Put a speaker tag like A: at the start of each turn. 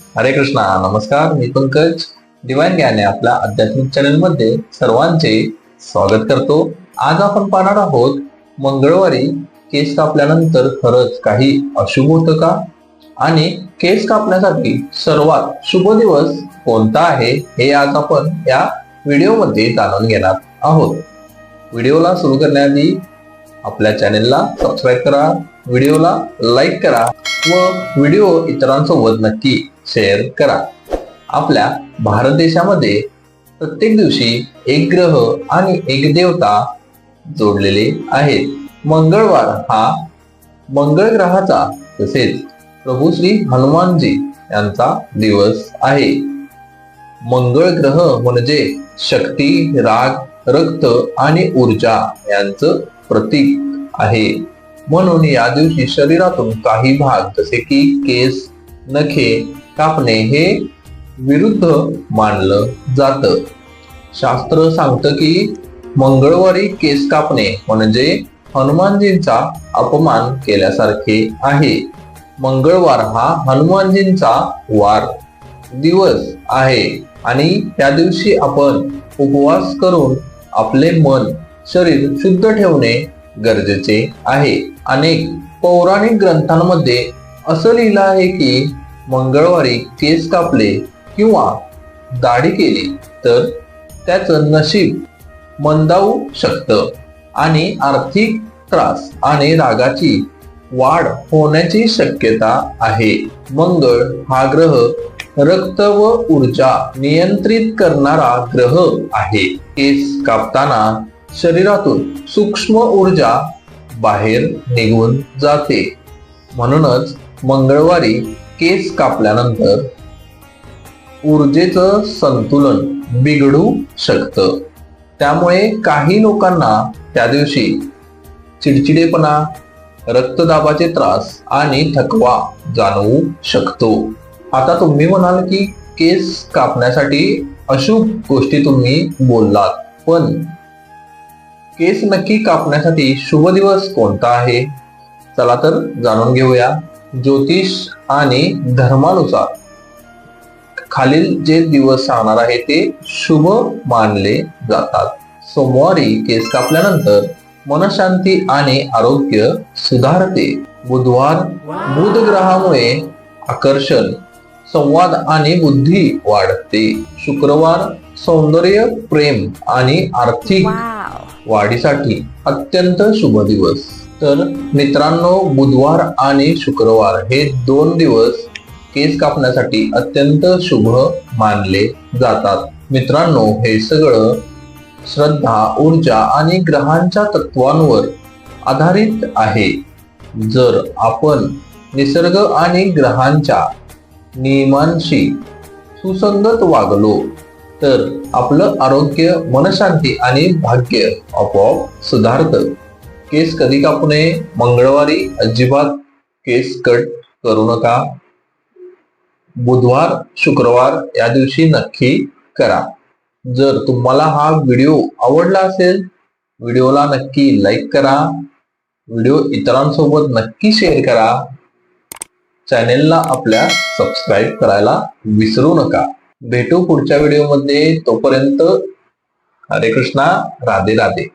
A: हरे कृष्णा नमस्कार. मी पंकज. डिवाइन ज्ञाने आपल्या आध्यात्मिक चॅनलमध्ये सर्वांचे स्वागत करतो. आज आपण पाहणार आहोत मंगळवारी केस कापल्यानंतर खरंच काही अशुभ होतं का? आणि केस कापण्यासाठी सर्वात शुभ दिवस कोणता आहे हे आज आपण या व्हिडिओमध्ये जाणून घेणार आहोत. व्हिडिओला सुरू करण्याआधी आपल्या चॅनेलला सबस्क्राईब करा व्हिडिओला लाईक करा व व्हिडिओ इतरांसोबत नक्की शेअर करा. आपल्या भारत देशामध्ये प्रत्येक दिवशी एक ग्रह आणि एक देवता जोडलेले आहेत. मंगळवार हा मंगळ ग्रहाचा तसेच प्रभू श्री हनुमानजी यांचा दिवस आहे. मंगळ ग्रह म्हणजे शक्ती राग रक्त आणि ऊर्जा यांचं प्रतीक आहे. म्हणून या दिवशी शरीरातून काही भाग जसे की केस नखे कापणे हे विरुद्ध मानलं जात. शास्त्र सांगतं की मंगळवारी केस कापणे म्हणजे हनुमानजींचा अपमान केल्यासारखे आहे. मंगळवार हा हनुमानजींचा वार दिवस आहे आणि त्या दिवशी आपण उपवास करून आपले मन शरीर शुद्ध ठेवणे गरजेचे आहे. अनेक पौराणिक ग्रंथांमध्ये असं लिहिलं आहे की मंगळवारी केस कापले किंवा दाढी केली तर त्याचं नशीब मंदावू शकतं आणि आर्थिक त्रास आणि रागाची वाढ होण्याची शक्यता आहे. मंगळ हा ग्रह रक्त व ऊर्जा नियंत्रित करणारा ग्रह आहे. केस कापताना शरीरातून सूक्ष्म ऊर्जा बाहेर निघून जाते. म्हणूनच मंगळवारी केस कापल्यानंतर ऊर्जेचं संतुलन बिघडू शकतं. त्यामुळे काही लोकांना त्या दिवशी चिडचिडेपणा रक्तदाबाचे त्रास आणि थकवा जाणवू शकतो. आता तुम्ही म्हणाल की केस कापण्यासाठी अशुभ गोष्टी तुम्ही बोललात पण केस नक्की कापण्यासाठी शुभ दिवस कोणता आहे? चला तर जाणून घेऊया ज्योतिष आणि धर्मानुसार. खालील जे दिवस सांगणार आहे ते शुभ मानले जातात. सोमवारी केस कापल्यानंतर मनशांती आणि आरोग्य सुधारते. बुधवार बुध ग्रहामुळे आकर्षण संवाद आणि बुद्धी वाढते. शुक्रवार सौंदर्य प्रेम आणि आर्थिक
B: Wow.
A: वाढीसाठी अत्यंत शुभ दिवस. तर मित्रांनो बुधवार आणि शुक्रवार हे दोन दिवस केस कापण्यासाठी अत्यंत शुभ मानले जातात. मित्रांनो हे सगळं श्रद्धा ऊर्जा आणि ग्रहांच्या तत्वांवर आधारित आहे. जर आपण निसर्ग आणि ग्रहांच्या नियमांशी सुसंगत वागलो तर आपलं आरोग्य मनशांती आणि भाग्य आपोआप सुधारतं. केस कधी कापू नये मंगळवारी अजिबात केस कट करू नका. बुधवार शुक्रवार या दिवशी नक्की करा. जर तुम्हाला हा व्हिडिओ आवडला असेल व्हिडिओला नक्की लाईक करा. व्हिडिओ इतरांसोबत नक्की शेअर करा. चॅनेलला आपल्या सबस्क्राईब करायला विसरू नका. भेटू पुढच्या व्हिडिओमध्ये तोपर्यंत हरे कृष्णा राधे राधे.